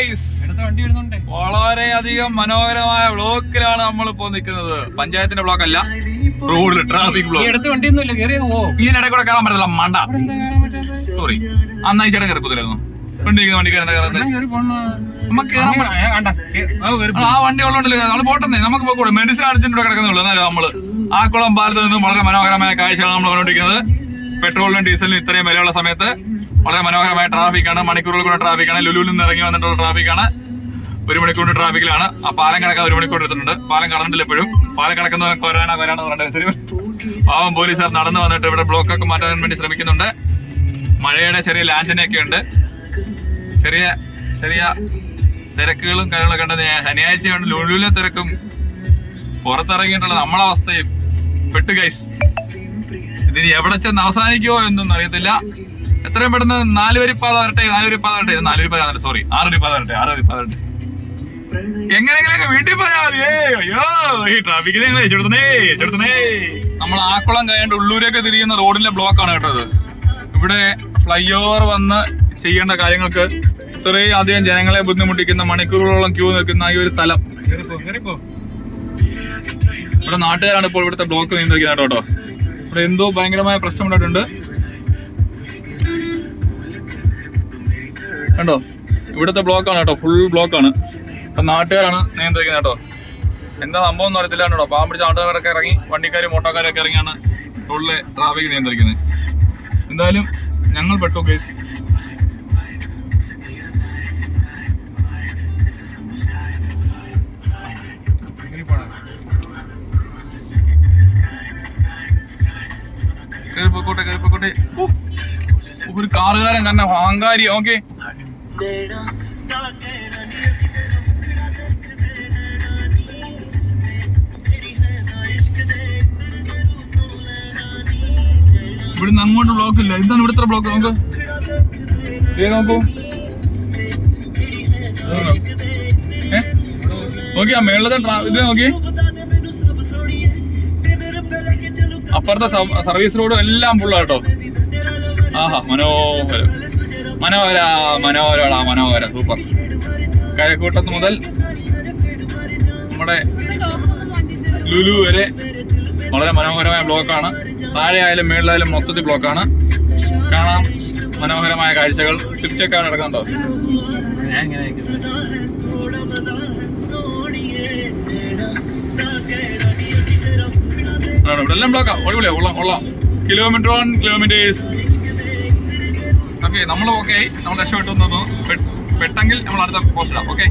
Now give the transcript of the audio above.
Guys വളരെയധികം മനോഹരമായ ബ്ലോക്കിലാണ് നമ്മൾ ഇപ്പോ നിൽക്കുന്നത്. പഞ്ചായത്തിന്റെ ബ്ലോക്ക് അല്ല റോഡിൽ ട്രാഫിക് ബ്ലോക്ക് ഇതിനിടെ കൂടെ കയറാൻ പറ്റത്തില്ല മണ്ട. സോറി അന്ന് ഈ ചേട്ടൻ കയറിപ്പോത്തില്ലായിരുന്നു വണ്ടി വണ്ടി നമുക്ക് ആ വണ്ടി ഉള്ളതുകൊണ്ടല്ലേ നമ്മൾ പോട്ടെന്നേ നമുക്ക് പോകൂടെ മെഡിസിൻ അടിച്ചിട്ട് കിടക്കുന്നുള്ളൂ. എന്നാലും നമ്മൾ ആ കുളം പാലത്ത് നിന്നും വളരെ മനോഹരമായ കാഴ്ചയാണ് നമ്മൾ കണ്ടുകൊണ്ടിരിക്കുന്നത്. പെട്രോളിനും ഡീസലിനും ഇത്രയും വിലയുള്ള സമയത്ത് വളരെ മനോഹരമായ ട്രാഫിക്കാണ് മണിക്കൂറുകൾ കൂടെ ട്രാഫിക്കാണ് ലുലുവിൽ നിന്ന് ഇറങ്ങി വന്നിട്ടുള്ള ട്രാഫിക്കാണ് ഒരു മണിക്കൂറിന്റെ ട്രാഫിക്കിലാണ് ആ പാലം കിടക്കാൻ ഒരു മണിക്കൂർ എടുത്തിട്ടുണ്ട്. പാലം കടന്നിട്ടില്ല എപ്പോഴും. പാലം കിടക്കുന്ന കൊരാണ കൊരാണ പറഞ്ഞ പാവം പോലീസുകാർ നടന്നു വന്നിട്ട് ഇവിടെ ബ്ലോക്ക് ഒക്കെ മാറ്റാൻ വേണ്ടി ശ്രമിക്കുന്നുണ്ട്. മഴയുടെ ചെറിയ ലാഞ്ചനയൊക്കെ ഉണ്ട്. ചെറിയ ചെറിയ തിരക്കുകളും കാര്യങ്ങളൊക്കെ ഉണ്ട്. ശനിയാഴ്ചയുണ്ട് ശനിയാഴ്ച കൊണ്ട് ലുലുവിലെ തിരക്കും. പുറത്തിറങ്ങിയിട്ടുള്ള നമ്മളെ അവസ്ഥയും. പെട്ടു ഗൈസ് ഇതിന് എവിടെ ചെന്ന് അവസാനിക്കുമോ എന്നൊന്നും അറിയത്തില്ല. എത്രയും പെട്ടെന്ന് നാല് പാത വരട്ടെ നാല് പാത വരട്ടെ ഇത് പാത വരട്ടെ സോറി ആറ് പാത വരട്ടെ ആറ് പാത വരട്ടെ എങ്ങനെയെങ്കിലൊക്കെ വീട്ടിൽ പോയാൽ മതി. അയ്യോ ഈ ട്രാഫിക്കിനെ ചെടുത്തനേ ചെടുത്തനേ നമ്മൾ ആക്കുളം കഴിയാണ്ട് ഉള്ളൂരൊക്കെ തിരിയുന്ന റോഡിലെ ബ്ലോക്കാണ് കേട്ടത് ഇവിടെ ഫ്ലൈ ഓവർ വന്ന് ചെയ്യേണ്ട കാര്യങ്ങൾക്ക് ഇത്രയും അധികം ജനങ്ങളെ ബുദ്ധിമുട്ടിക്കുന്ന മണിക്കൂറുകളോളം ക്യൂ നിൽക്കുന്ന ഈ ഒരു സ്ഥലം. ഇവിടെ നാട്ടുകാരാണ് ഇപ്പോൾ ഇവിടുത്തെ ബ്ലോക്ക് നിയന്ത്രിക്കുന്നത് കേട്ടോ ഇവിടെ എന്തോ ഭയങ്കരമായ പ്രശ്നം കണ്ടോ? ഇവിടുത്തെ ബ്ലോക്കാണ് കേട്ടോ. ഫുൾ ബ്ലോക്കാണ് അപ്പൊ നാട്ടുകാരാണ് നിയന്ത്രിക്കുന്നത് കേട്ടോ. എന്താ സംഭവം എന്ന് അറിയത്തില്ല കേട്ടോ പാമ്പ് പിടിച്ച ആട്ടുകാരൊക്കെ ഇറങ്ങി വണ്ടിക്കാരും ഓട്ടോക്കാരൊക്കെ ഇറങ്ങിയാണ് റോഡിലെ ട്രാഫിക് നിയന്ത്രിക്കുന്നത്. എന്തായാലും ഞങ്ങൾ പെട്ടു കേസ് കയറിപ്പോണ കയറിപ്പോട്ടെ കയറിപ്പോട്ടെ ഒരു കാറുകാരൻ തന്നെ അഹങ്കാരി ഓക്കെ ഇവിടുന്ന് അങ്ങോട്ട് ബ്ലോക്ക് ഇല്ല. എന്താണ് ഇവിടുത്തെ ബ്ലോക്ക് നമുക്ക്? ഏ നോക്കൂ ഏ? നോക്കി ആ മേളത്തെ ട്രാ- ഇത് നോക്കി. അപ്പുറത്തെ സർവീസ് റോഡും എല്ലാം ഫുള്ളാട്ടോ ആഹാ മനോഹരം. മനോഹര മനോഹരടാ മനോഹര. സൂപ്പർ. കഴക്കൂട്ടത്ത് മുതൽ നമ്മുടെ ലുലു വരെ വളരെ മനോഹരമായ ബ്ലോക്കാണ്. താഴെ ആയാലും മേളിലായാലും മൊത്തത്തിൽ ബ്ലോക്കാണ്. കാണാം മനോഹരമായ കാഴ്ചകൾ. സ്വിഫ്റ്റ് ഒക്കെ ഞാൻ ഇങ്ങനെ ഇവിടെ. എല്ലാം ബ്ലോക്കാ. അടിപൊളിയാ. കൊള്ളാം കൊള്ളാം. കിലോമീറ്റർ ഓൺ കിലോമീറ്റേഴ്സ് നമ്മൾ ഓക്കെ ആയി നമ്മൾ രക്ഷപ്പെട്ടു പെട്ടെങ്കിൽ നമ്മൾ അടുത്ത പോസ്റ്റ് ഇടാം. ഓക്കെ